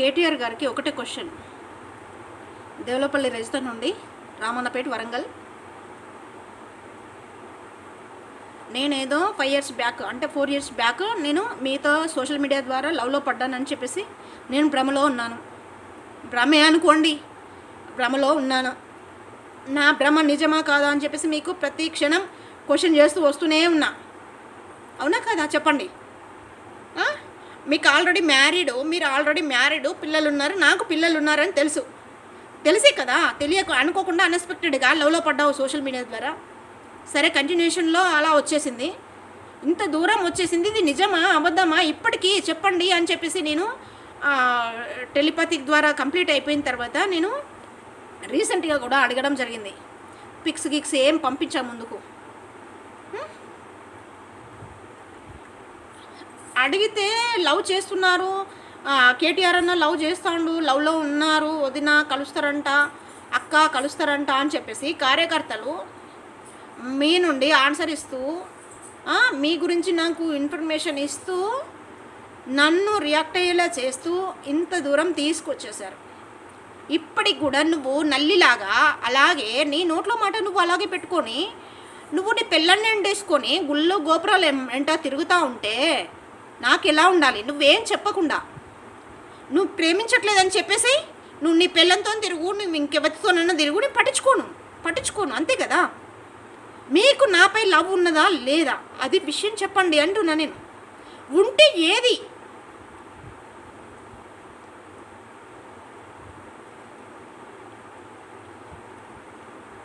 కేటీఆర్ గారికి ఒకటే క్వశ్చన్. దేవలపల్లి రజిత నుండి రామన్నపేట వరంగల్. నేనేదో ఫైవ్ ఇయర్స్ బ్యాక్ అంటే ఫోర్ ఇయర్స్ బ్యాక్ నేను మీతో సోషల్ మీడియా ద్వారా లవ్లో పడ్డానని చెప్పేసి నేను భ్రమలో ఉన్నాను. భ్రమే అనుకోండి. భ్రమలో ఉన్నాను. నా భ్రమ నిజమా కాదా అని చెప్పేసి మీకు ప్రతి క్షణం క్వశ్చన్ చేస్తూ వస్తూనే ఉన్నా. అవునా కదా? చెప్పండి. మీకు ఆల్రెడీ మ్యారీడ్ మీరు ఆల్రెడీ మ్యారీడ్ పిల్లలు ఉన్నారు నాకు పిల్లలు ఉన్నారని తెలుసు. తెలిసే కదా తెలియక అనుకోకుండా అన్ఎక్స్పెక్టెడ్గా లవ్లో పడ్డావు సోషల్ మీడియా ద్వారా. సరే కంటిన్యూషన్లో అలా వచ్చేసింది. ఇంత దూరం వచ్చేసింది ఇది నిజమా అబద్ధమా? ఇప్పటికీ చెప్పండి అని చెప్పేసి నేను టెలిపతిక్ ద్వారా కంప్లీట్ అయిపోయిన తర్వాత నేను రీసెంట్గా కూడా అడగడం జరిగింది. పిక్స్ గిక్స్ ఏం పంపించా ముందుకు? అడిగితే లవ్ చేస్తున్నారు. కేటీఆర్ అన్న లవ్ చేస్తాడు లవ్లో ఉన్నారు వదిన కలుస్తారంట అక్క కలుస్తారంట అని చెప్పేసి కార్యకర్తలు మీ నుండి ఆన్సర్ ఇస్తూ మీ గురించి నాకు ఇన్ఫర్మేషన్ ఇస్తూ నన్ను రియాక్ట్ అయ్యేలా చేస్తూ ఇంత దూరం తీసుకొచ్చేసారు ఇప్పటికి కూడా నువ్వు నల్లిలాగా అలాగే నీ నోట్లో మాట నువ్వు అలాగే పెట్టుకొని నువ్వు నీ పిల్లల్ని ఎండేసుకొని గుళ్ళో గోపురాలు ఎంట వెంట తిరుగుతూ ఉంటే నాకు ఎలా ఉండాలి? నువ్వేం చెప్పకుండా. నువ్వు ప్రేమించట్లేదని చెప్పేసి నువ్వు నీ పిల్లలతో తిరుగు నువ్వు ఇంకెవరితోనన్నా తిరుగు నేను పట్టించుకోను. పట్టించుకోను అంతే కదా? మీకు నాపై లవ్ ఉన్నదా లేదా? అది విషయం చెప్పండి అంటున్నా నేను. ఉంటే ఏది?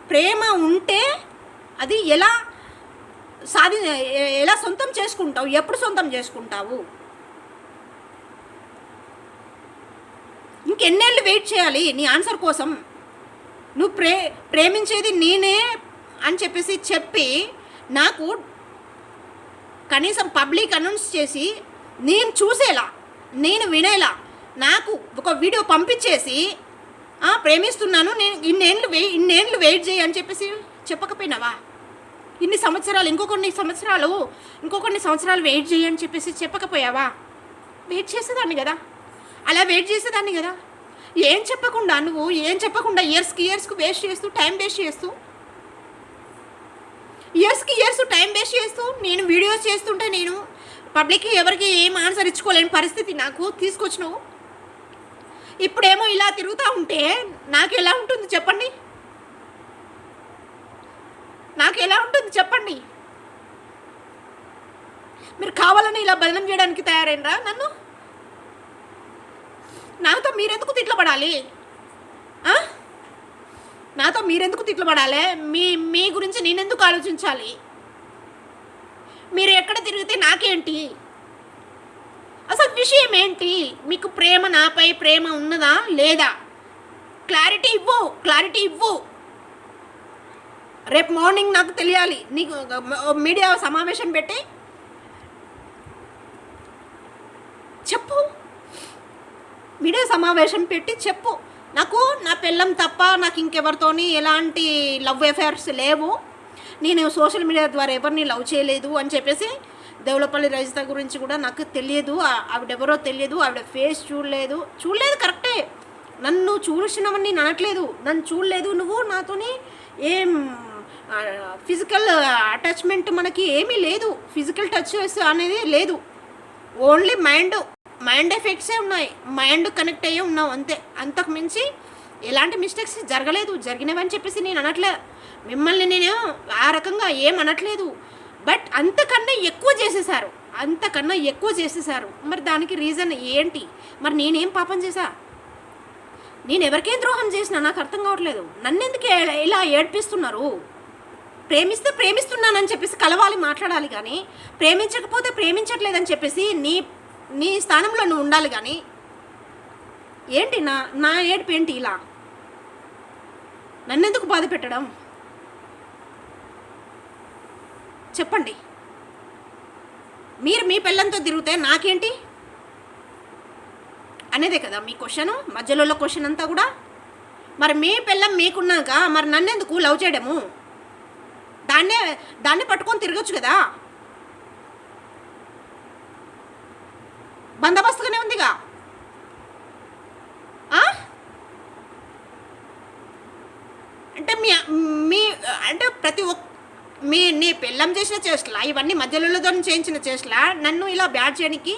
ప్రేమ ఉంటే అది ఎలా? సాధి ఎలా సొంతం చేసుకుంటావు? ఎప్పుడు సొంతం చేసుకుంటావు? ఇంకెన్నేళ్ళు వెయిట్ చేయాలి నీ ఆన్సర్ కోసం. నువ్వు ప్రే ప్రేమించేది నేనే అని చెప్పేసి చెప్పి నాకు కనీసం పబ్లిక్ అనౌన్స్ చేసి నేను చూసేలా నేను వినేలా నాకు ఒక వీడియో పంపించేసి ప్రేమిస్తున్నాను నేను ఇన్నేళ్ళు వెయి ఇన్నేళ్ళు వెయిట్ చేయి అని చెప్పేసి చెప్పకపోయినావా? ఇన్ని సంవత్సరాలు ఇంకో కొన్ని సంవత్సరాలు ఇంకో కొన్ని సంవత్సరాలు వెయిట్ చేయని చెప్పేసి చెప్పకపోయావా? వెయిట్ చేసేదాన్ని కదా. అలా వెయిట్ చేసేదాన్ని కదా. ఏం చెప్పకుండా నువ్వు ఏం చెప్పకుండా ఇయర్స్కి ఇయర్స్కి వేస్ట్ చేస్తూ టైం వేస్ట్ చేస్తూ? ఇయర్స్కి ఇయర్స్ టైం వేస్ట్ చేస్తూ నేను వీడియోస్ చేస్తుంటే నేను పబ్లిక్కి ఎవరికి ఏం ఆన్సర్ ఇచ్చుకోలేని పరిస్థితి నాకు తీసుకొచ్చినావు. ఇప్పుడేమో ఇలా తిరుగుతూ ఉంటే నాకు ఎలా ఉంటుంది చెప్పండి? నాకు ఎలా ఉంటుంది చెప్పండి. మీరు కావాలని ఇలా బదనం చేయడానికి తయారైనరా నన్ను? నాతో మీరెందుకు తిట్లపడాలి నాతో మీరెందుకు తిట్లపడాలి మీ మీ గురించి నేనెందుకు ఆలోచించాలి? మీరు ఎక్కడ తిరిగితే నాకేంటి? అసలు విషయం ఏంటి? మీకు ప్రేమ నాపై ప్రేమ ఉన్నదా లేదా? క్లారిటీ ఇవ్వు క్లారిటీ ఇవ్వు. రేపు మార్నింగ్ నాకు తెలియాలి. నీకు మీడియా సమావేశం పెట్టి చెప్పు. మీడియా సమావేశం పెట్టి చెప్పు. నాకు నా పిల్లం తప్ప నాకు ఇంకెవరితోని ఎలాంటి లవ్ అఫేర్స్ లేవు. నేను సోషల్ మీడియా ద్వారా ఎవరిని లవ్ చేయలేదు అని చెప్పేసి దేవులపల్లి రజిత గురించి కూడా నాకు తెలియదు. ఆవిడెవరో తెలియదు. ఆవిడ ఫేస్ చూడలేదు. చూడలేదు కరెక్టే. నన్ను చూసినవని ననట్లేదు అనట్లేదు నన్ను చూడలేదు నువ్వు నాతోని. ఏం ఫిజికల్ అటాచ్మెంట్ మనకి ఏమీ లేదు. ఫిజికల్ టచ్ అనేది లేదు. ఓన్లీ మైండ్ మైండ్ ఎఫెక్ట్సే ఉన్నాయి. మైండ్ కనెక్ట్ అయ్యే ఉన్నావు అంతే. అంతకు మించి ఎలాంటి మిస్టేక్స్ జరగలేదు. జరిగినవని చెప్పేసి నేను అనట్లే. మిమ్మల్ని నేను ఆ రకంగా ఏం అనట్లేదు. బట్ అంతకన్నా ఎక్కువ చేసేసారు అంతకన్నా ఎక్కువ చేసేసారు మరి దానికి రీజన్ ఏంటి? మరి నేనేం పాపం చేశా? నేను ఎవరికేం ద్రోహం చేసినా నాకు అర్థం కావట్లేదు. నన్నెందుకు ఇలా ఏడ్పిస్తున్నారు? ప్రేమిస్తే ప్రేమిస్తున్నానని చెప్పేసి కలవాలి మాట్లాడాలి కానీ ప్రేమించకపోతే ప్రేమించట్లేదని చెప్పేసి నీ నీ స్థానంలో నువ్వు ఉండాలి కానీ ఏంటి నా నా ఏడుపు ఏంటి ఇలా? నన్నెందుకు బాధ పెట్టడం? చెప్పండి. మీరు మీ పిల్లలతో తిరిగితే నాకేంటి? అనేదే కదా మీ క్వశ్చన్ మధ్యలో క్వశ్చన్ అంతా కూడా. మరి మీ పిల్లం మీకున్నాక మరి నన్నెందుకు లవ్ చేయడము? దాన్నే దాన్ని పట్టుకొని తిరగచ్చు కదా? బందోబస్తుగానే ఉందిగా? అంటే మీ మీ అంటే ప్రతి ఒక్క మీ నీ పెళ్ళం చేసిన చేసులా ఇవన్నీ మధ్యలో చేయించిన చేసులా నన్ను ఇలా బ్యాడ్ చేయడానికి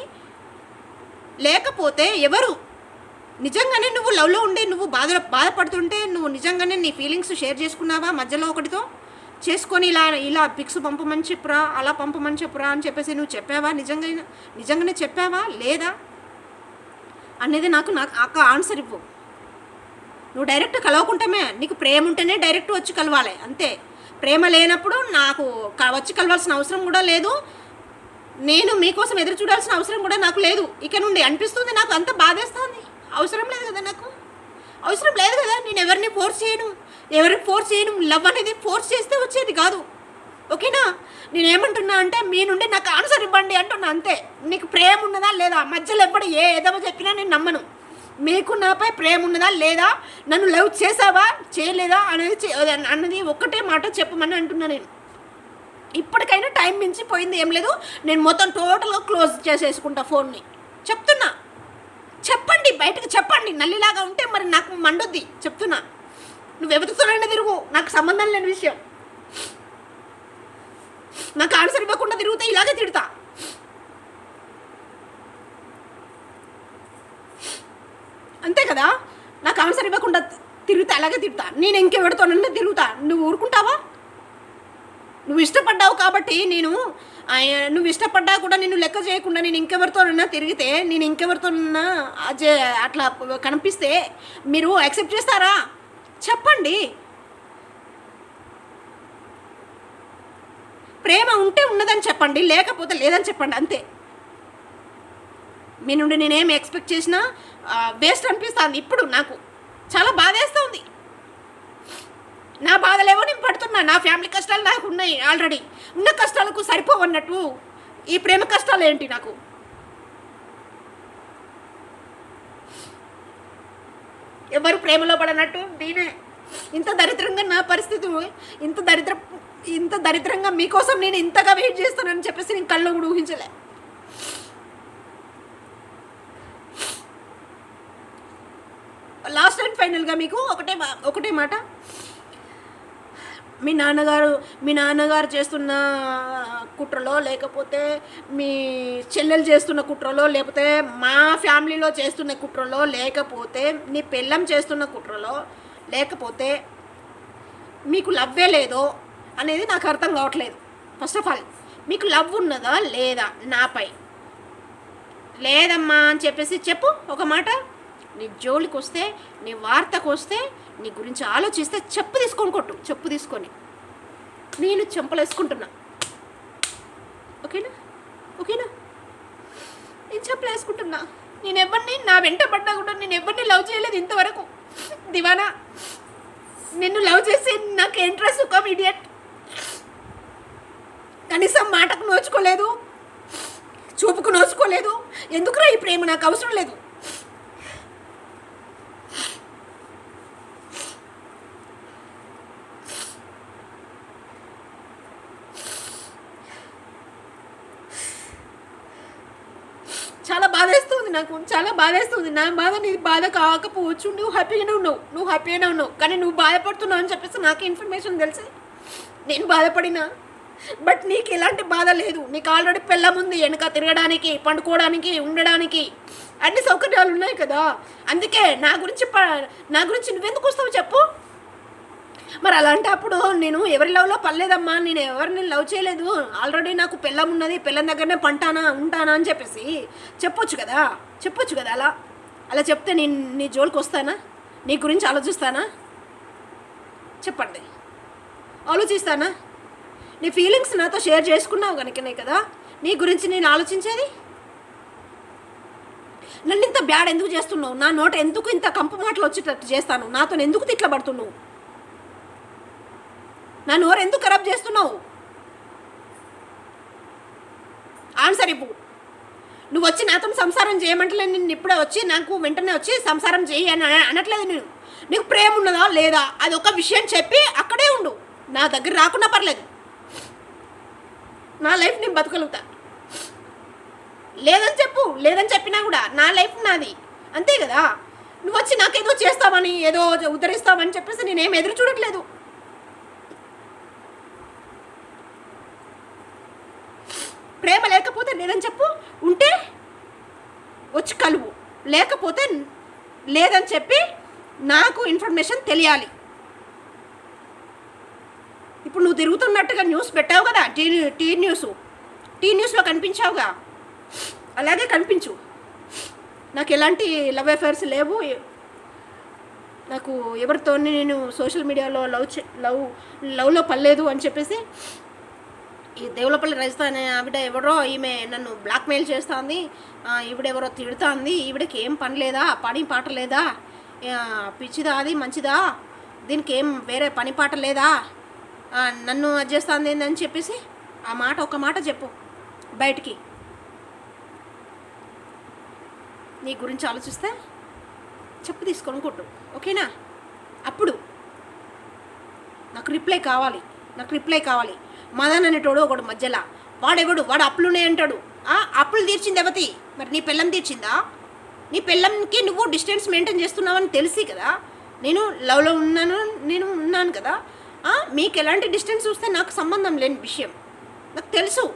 లేకపోతే ఎవరు? నిజంగానే నువ్వు లవ్లో ఉండి నువ్వు బాధ బాధపడుతుంటే నువ్వు నిజంగానే నీ ఫీలింగ్స్ షేర్ చేసుకున్నావా మధ్యలో ఒకటితో? చేసుకొని ఇలా ఇలా పిక్స్ పంపమని చెప్పురా అలా పంపమని చెప్పురా అని చెప్పేసి నువ్వు చెప్పావా? నిజంగా నిజంగానే చెప్పావా? లేదా? అనేది నాకు నాకు అక్క ఆన్సర్ ఇవ్వు. నువ్వు డైరెక్ట్ కలవకుంటామే. నీకు ప్రేమ ఉంటేనే డైరెక్ట్ వచ్చి కలవాలి. అంతే. ప్రేమ లేనప్పుడు నాకు వచ్చి కలవాల్సిన అవసరం కూడా లేదు. నేను మీకోసం ఎదురు చూడాల్సిన అవసరం కూడా నాకు లేదు. ఇక నుండి అనిపిస్తుంది నాకు అంత బాధేస్తుంది. అవసరం లేదు కదా నాకు. అవసరం లేదు కదా నేను ఎవరిని ఫోర్స్ చేయను. ఎవరిని ఫోర్స్ చేయను లవ్ అనేది ఫోర్స్ చేస్తే వచ్చేది కాదు. ఓకేనా? నేను ఏమంటున్నా అంటే మీ నుండి నాకు ఆన్సర్ ఇవ్వండి అంటున్నా అంతే. నీకు ప్రేమ ఉన్నదా లేదా? మధ్యలో ఎప్పుడు ఏ ఏదో చెప్పినా నేను నమ్మను. మీకు నాపై ప్రేమ ఉన్నదా లేదా? నన్ను లవ్ చేసావా చేయలేదా? అనేది అన్నది ఒక్కటే మాట చెప్పమని అంటున్నా నేను. ఇప్పటికైనా టైం మించి పోయింది ఏం లేదు. నేను మొత్తం టోటల్గా క్లోజ్ చేసేసుకుంటా ఫోన్ని చెప్తున్నా. చెప్పండి బయటకు చెప్పండి. నల్లిలాగా ఉంటే మరి నాకు మండుద్ది. చెప్తున్నా. నువ్వు ఎవరితోనైనా తిరుగు. నాకు సంబంధం లేని విషయం. నాకు ఆన్సర్ ఇవ్వకుండా తిరుగుతే ఇలాగే తిడతా. అంతే కదా? నాకు ఆన్సర్ ఇవ్వకుండా తిరుగుతా అలాగే తిడతా. నేను ఇంకెవరితోనన్నా తిరుగుతా. నువ్వు ఊరుకుంటావా? నువ్వు ఇష్టపడ్డావు కాబట్టి నేను ఆయన నువ్వు ఇష్టపడ్డా కూడా నిన్ను లెక్క చేయకుండా నేను ఇంకెవరితోనన్నా తిరిగితే నేను ఇంకెవరితోనన్నా అట్లా కనిపిస్తే మీరు యాక్సెప్ట్ చేస్తారా? చెప్పండి. ప్రేమ ఉంటే ఉన్నదని చెప్పండి లేకపోతే లేదని చెప్పండి అంతే. మీ నుండి నేనేం ఎక్స్పెక్ట్ చేసినా వేస్ట్ అనిపిస్తుంది ఇప్పుడు నాకు. చాలా బాధేస్తుంది. నా బాధలేవో నేను పడుతున్నా. నా ఫ్యామిలీ కష్టాలు నాకు ఉన్నాయి ఆల్రెడీ. ఉన్న కష్టాలకు సరిపోవన్నట్టు ఈ ప్రేమ కష్టాలు ఏంటి నాకు? ఎవరు ప్రేమలో పడనట్టు? నేనే. ఇంత దరిద్రంగా నా పరిస్థితి ఇంత దరిద్ర ఇంత దరిద్రంగా మీకోసం నేను ఇంతగా వెయిట్ చేస్తానని చెప్పేసి నేను కళ్ళు కూడా ఊహించలే. లాస్ట్ అండ్ ఫైనల్గా మీకు ఒకటే మా- ఒకటే మాట. మీ నాన్నగారు మీ నాన్నగారు చేస్తున్న కుట్రలో లేకపోతే మీ చెల్లెలు చేస్తున్న కుట్రలో లేకపోతే మా ఫ్యామిలీలో చేస్తున్న కుట్రలో లేకపోతే నీ పెళ్ళం చేస్తున్న కుట్రలో లేకపోతే మీకు లవ్వే లేదో అనేది నాకు అర్థం కావట్లేదు. ఫస్ట్ ఆఫ్ ఆల్ మీకు లవ్ ఉన్నదా లేదా నాపై? లేదమ్మా అని చెప్పేసి చెప్పు ఒక మాట. నీ జోలికి వస్తే నీ వార్తకు వస్తే నీ గురించి ఆలోచిస్తే చెప్పు తీసుకొని కొట్టు చెప్పు తీసుకొని. నేను చెంపలేసుకుంటున్నా. ఓకేనా? ఓకేనా? నేను చెప్పులేసుకుంటున్నా నేను ఎవరిని నా వెంట పడ్డా కూడా నేను ఎవరిని లవ్ చేయలేదు ఇంతవరకు. దివానా నిన్ను లవ్ చేసి నాకు ఇంట్రెస్ట్ సుఖం ఇడియట్ కనీసం మాటకు నోచుకోలేదు. చూపుకు నోచుకోలేదు. ఎందుకురా ఈ ప్రేమ? నాకు అవసరం లేదు చాలా బాధేస్తుంది నాకు చాలా బాధేస్తుంది. నా బాధ నీ బాధ కాకపోవచ్చు. నువ్వు హ్యాపీగానే ఉన్నావు. నువ్వు హ్యాపీగానే ఉన్నావు. కానీ నువ్వు బాధపడుతున్నావు అని చెప్పేసి నాకు ఇన్ఫర్మేషన్ తెలిసి. నేను బాధపడినా. బట్ నీకు ఎలాంటి బాధ లేదు. నీకు ఆల్రెడీ పెళ్ళం ఉంది. వెనక తిరగడానికి పండుకోవడానికి ఉండడానికి అన్ని సౌకర్యాలు ఉన్నాయి కదా. అందుకే నా గురించి నా గురించి నువ్వెందుకు వస్తావు చెప్పు? మరి అలాంటప్పుడు నేను ఎవరి లవ్లో పర్లేదమ్మా నేను ఎవరిని లవ్ చేయలేదు. ఆల్రెడీ నాకు పెళ్ళం ఉన్నది పెళ్ళం దగ్గరనే పంటానా ఉంటానా అని చెప్పేసి చెప్పొచ్చు కదా చెప్పొచ్చు కదా అలా. అలా చెప్తే నేను నీ జోలికి వస్తానా? నీ గురించి ఆలోచిస్తానా? చెప్పండి. ఆలోచిస్తానా? నీ ఫీలింగ్స్ నాతో షేర్ చేసుకున్నావు కనుకనే కదా నీ గురించి నేను ఆలోచించేది? నన్ను ఇంత బ్యాడ్ ఎందుకు చేస్తున్నావు? నా నోట ఎందుకు ఇంత కంపు మాటలు వచ్చేటట్టు చేస్తాను? నాతో ఎందుకు తిట్ల పడుతున్నావు నా నోరు ఎందుకు ఖరాబ్ చేస్తున్నావు? ఆన్సర్ ఇవ్వు. నువ్వు వచ్చి నాతో సంసారం చేయమంటలేదు నేను ఇప్పుడే వచ్చి నాకు వెంటనే వచ్చి సంసారం చేయి అని అనట్లేదు నేను. నీకు ప్రేమ ఉన్నదా లేదా? అది ఒక విషయం చెప్పి అక్కడే ఉండు. నా దగ్గర రాకుండా పర్లేదు. నా లైఫ్ నేను బతకగలుగుతా. లేదని చెప్పు లేదని చెప్పినా కూడా నా లైఫ్ నాది. అంతే కదా? నువ్వు వచ్చి నాకేదో చేస్తామని ఏదో ఉద్ధరిస్తామని చెప్పేసి నేనేం ఎదురు చూడట్లేదు లేకపోతే లేదని చెప్పు ఉంటే వచ్చి కలువు లేకపోతే లేదని చెప్పి నాకు ఇన్ఫర్మేషన్ తెలియాలి. ఇప్పుడు నువ్వు తిరుగుతున్నట్టుగా న్యూస్ పెట్టావు కదా టీ టీ న్యూస్. టీ న్యూస్లో కనిపించావుగా? అలాగే కనిపించు. నాకు ఎలాంటి లవ్ అఫైర్స్ లేవు. నాకు ఎవరితో నేను సోషల్ మీడియాలో లవ్ లవ్ లవ్లో పడలేదు అని చెప్పేసి ఈ దేవులపల్లి రజిత అనే ఆవిడ ఎవరో ఈమె నన్ను బ్లాక్మెయిల్ చేస్తుంది. ఈవిడెవరో తిడుతుంది. ఈవిడకి ఏం పని లేదా? పని పాట లేదా? పిచ్చిదా అది? మంచిదా? దీనికి ఏం వేరే పని పాట లేదా? నన్ను అది చేస్తుంది ఏందని చెప్పేసి ఆ మాట ఒక మాట చెప్పు బయటికి. నీ గురించి ఆలోచిస్తే చెప్పు తీసుకొని కొట్టు. ఓకేనా? అప్పుడు నాకు రిప్లై కావాలి. నాకు రిప్లై కావాలి. మదన్ అనేటోడు ఒకడు మధ్యలో. వాడెవడు? వాడు అప్పులునే అంటాడు. అప్పులు తీర్చింది ఎవతి? మరి నీ పిల్లం తీర్చిందా? నీ పిల్లంకి నువ్వు డిస్టెన్స్ మెయింటైన్ చేస్తున్నావని తెలిసి కదా? నేను లవ్లో ఉన్నాను నేను ఉన్నాను కదా? మీకు ఎలాంటి డిస్టెన్స్ చూస్తే నాకు సంబంధం లేని విషయం. నాకు తెలుసు.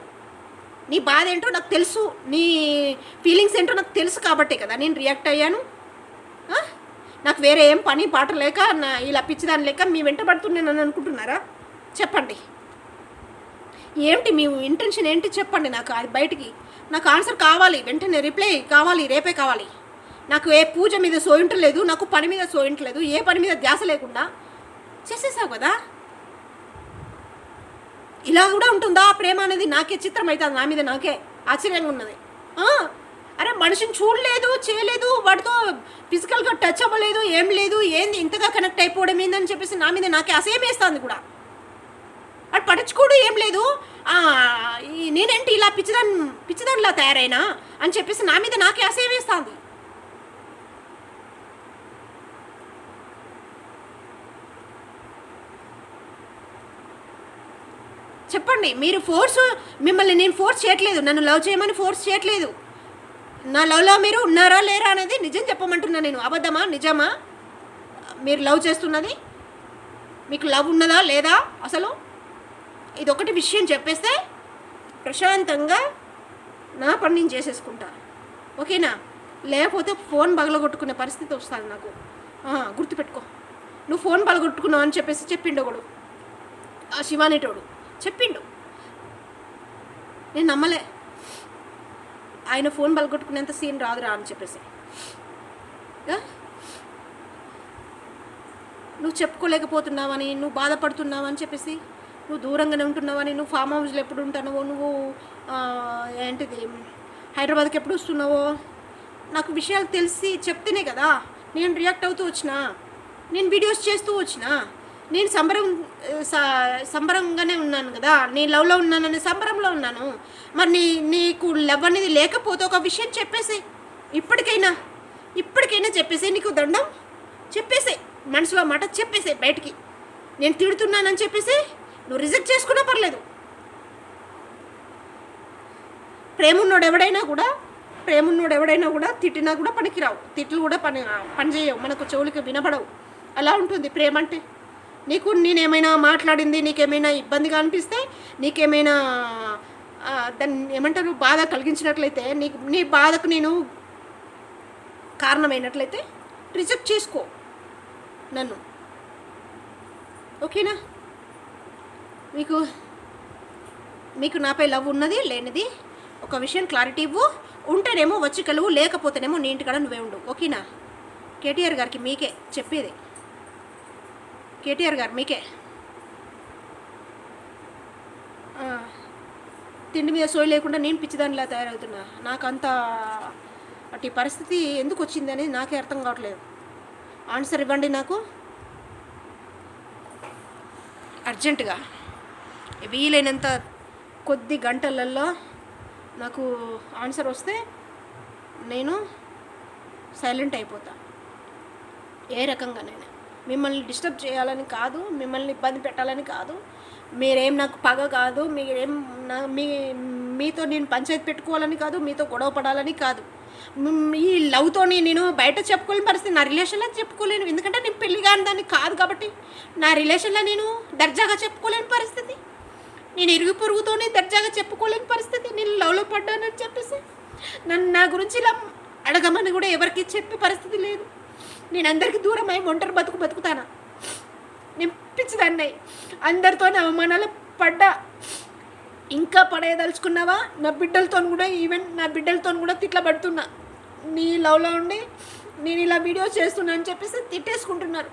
నీ బాధ ఏంటో నాకు తెలుసు. నీ ఫీలింగ్స్ ఏంటో నాకు తెలుసు కాబట్టే కదా నేను రియాక్ట్ అయ్యాను. నాకు వేరే ఏం పని పాట లేక నా ఇలా పిచ్చిదాని లేక మీ వెంట పడుతున్నానని అనుకుంటున్నారా? చెప్పండి. ఏంటి మీ ఇంటెన్షన్ ఏంటి చెప్పండి నాకు అది బయటికి. నాకు ఆన్సర్ కావాలి వెంటనే రిప్లై కావాలి రేపే కావాలి. నాకు ఏ పూజ మీద సోయింటలేదు నాకు పని మీద సోయింటలేదు ఏ పని మీద ధ్యాస లేకుండా చేసేసావు కదా? ఇలా కూడా ఉంటుందా? ప్రేమ అనేది నాకే చిత్రం అవుతుంది నా మీద నాకే ఆశ్చర్యంగా ఉన్నది. అరే మనిషిని చూడలేదు చేయలేదు వాటితో ఫిజికల్గా టచ్ అవ్వలేదు ఏం లేదు ఏంది ఇంతగా కనెక్ట్ అయిపోవడం ఏందని చెప్పేసి నా మీద నాకే అసేమేస్తుంది కూడా. వాడు పట్టించుకోడు ఏం లేదు. నేనేంటి ఇలా పిచ్చిదాన్ పిచ్చిదానిలా తయారైనా అని చెప్పేసి నా మీద నాకే అసేం వేస్తుంది. చెప్పండి మీరు ఫోర్స్ మిమ్మల్ని నేను ఫోర్స్ చేయట్లేదు. నన్ను లవ్ చేయమని ఫోర్స్ చేయట్లేదు. నా లవ్లో మీరు ఉన్నారా లేరా అనేది నిజం చెప్పమంటున్నా నేను. అబద్ధమా నిజమా? మీరు లవ్ చేస్తున్నది? మీకు లవ్ ఉన్నదా లేదా అసలు? ఇది ఒకటి విషయం చెప్పేస్తే ప్రశాంతంగా నా పని నేను చేసేసుకుంటా. ఓకేనా? లేకపోతే ఫోన్ బగలగొట్టుకునే పరిస్థితి వస్తుంది నాకు. గుర్తుపెట్టుకో. నువ్వు ఫోన్ బగలగొట్టుకున్నావు అని చెప్పేసి చెప్పిండు ఒకడు. ఆ శివానేటోడు. చెప్పిండు. నేను నమ్మలే. ఆయన ఫోన్ బలగొట్టుకునేంత సీన్ రాదురా అని చెప్పేసి. నువ్వు చెప్పుకోలేకపోతున్నావని నువ్వు బాధపడుతున్నావని చెప్పేసి నువ్వు దూరంగానే ఉంటున్నావని నువ్వు ఫామ్ హౌస్లో ఎప్పుడు ఉంటున్నావో నువ్వు ఏంటిది? హైదరాబాద్కి ఎప్పుడు వస్తున్నావో? నాకు విషయాలు తెలిసి చెప్తేనే కదా. నేను రియాక్ట్ అవుతూ వచ్చిన? నేను వీడియోస్ చేస్తూ వచ్చిన? నేను సంబరం సంబరంగానే ఉన్నాను కదా. నేను లవ్లో ఉన్నానని సంబరంలో ఉన్నాను. మరి నీ నీకు లవ్ అనేది లేకపోతే ఒక విషయం చెప్పేసి ఇప్పటికైనా ఇప్పటికైనా చెప్పేసి నీకు దండం చెప్పేసే మనసులో మాట చెప్పేసే బయటికి. నేను తిడుతున్నానని చెప్పేసి నువ్వు రిజెక్ట్ చేసుకున్నా పర్లేదు. ప్రేమున్నోడు ఎవడైనా కూడా ప్రేమున్నోడు ఎవడైనా కూడా తిట్టినా కూడా పనికిరావు. తిట్లు కూడా పని పనిచేయవు. మనకు చెవులకి వినపడవు అలా ఉంటుంది ప్రేమ అంటే నీకు నేనేమైనా మాట్లాడింది నీకేమైనా ఇబ్బందిగా అనిపిస్తే నీకేమైనా దాన్ని ఏమంటారు బాధ కలిగించినట్లయితే నీకు నీ బాధకు నేను కారణమైనట్లయితే రిజెక్ట్ చేసుకో. నన్ను. ఓకేనా? మీకు మీకు నాపై లవ్ ఉన్నది లేనిది? ఒక విషయం క్లారిటీ ఇవ్వు. ఉంటేనేమో వచ్చి కలువు లేకపోతేనేమో నీ ఇంటికాడ నువ్వే ఉండు. ఓకేనా? కేటీఆర్ గారికి మీకే చెప్పేది. కేటీఆర్ గారు మీకే. తిండి మీద సోయి లేకుండా నేను పిచ్చిదానిలా తయారవుతున్నా. నాకు అంత అటు పరిస్థితి ఎందుకు వచ్చింది అనేది నాకే అర్థం కావట్లేదు. ఆన్సర్ ఇవ్వండి నాకు. అర్జెంటుగా. వీలైనంత కొద్ది గంటలలో నాకు ఆన్సర్ వస్తే నేను సైలెంట్ అయిపోతా. ఏ రకంగా నేను. మిమ్మల్ని డిస్టర్బ్ చేయాలని కాదు మిమ్మల్ని ఇబ్బంది పెట్టాలని కాదు. మీరేం నాకు పగ కాదు మీరేం నా మీ మీతో నేను పంచాయతీ పెట్టుకోవాలని కాదు మీతో గొడవ పడాలని కాదు. ఈ లవ్తోని నేను బయట చెప్పుకోలేని పరిస్థితి నా రిలేషన్లో చెప్పుకోలేను. ఎందుకంటే నేను పెళ్ళి కాని దాన్ని కాదు కాబట్టి నా రిలేషన్లో నేను దర్జాగా చెప్పుకోలేని పరిస్థితి. నేను ఇరుగు పొరుగుతోనే దర్జాగా చెప్పుకోలేని పరిస్థితి. నేను లవ్లో పడ్డానని చెప్పేసి నన్ను నా గురించి ఇలా అడగమని కూడా ఎవరికి చెప్పే పరిస్థితి లేదు. నేను అందరికీ దూరం అయి ఒంటరి బతుకు బతుకుతానా? నేను పిచ్చిదాన్ని. అందరితో అవమానాలు పడ్డా. ఇంకా పడేయదలుచుకున్నావా? నా బిడ్డలతో కూడా ఈవెన్ నా బిడ్డలతో కూడా తిట్ల పడుతున్నా నీ లవ్లో ఉండి నేను ఇలా వీడియోస్ చేస్తున్నా అని చెప్పేసి తిట్టేసుకుంటున్నారు.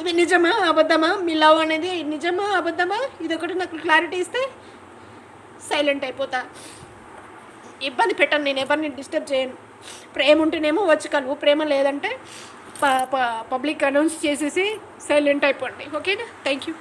ఇది నిజమా? అబద్ధమా? మీ లవ్ అనేది నిజమా? అబద్ధమా? ఇది ఒకటి నాకు క్లారిటీ ఇస్తే సైలెంట్ అయిపోతా. ఇబ్బంది పెట్టను నేను ఎవరిని డిస్టర్బ్ చేయను. ప్రేమ ఉంటేనేమో వచ్చి కలువు. ప్రేమ లేదంటే ప పబ్లిక్ అనౌన్స్ చేసేసి సైలెంట్ అయిపోండి. ఓకేనా థ్యాంక్ యూ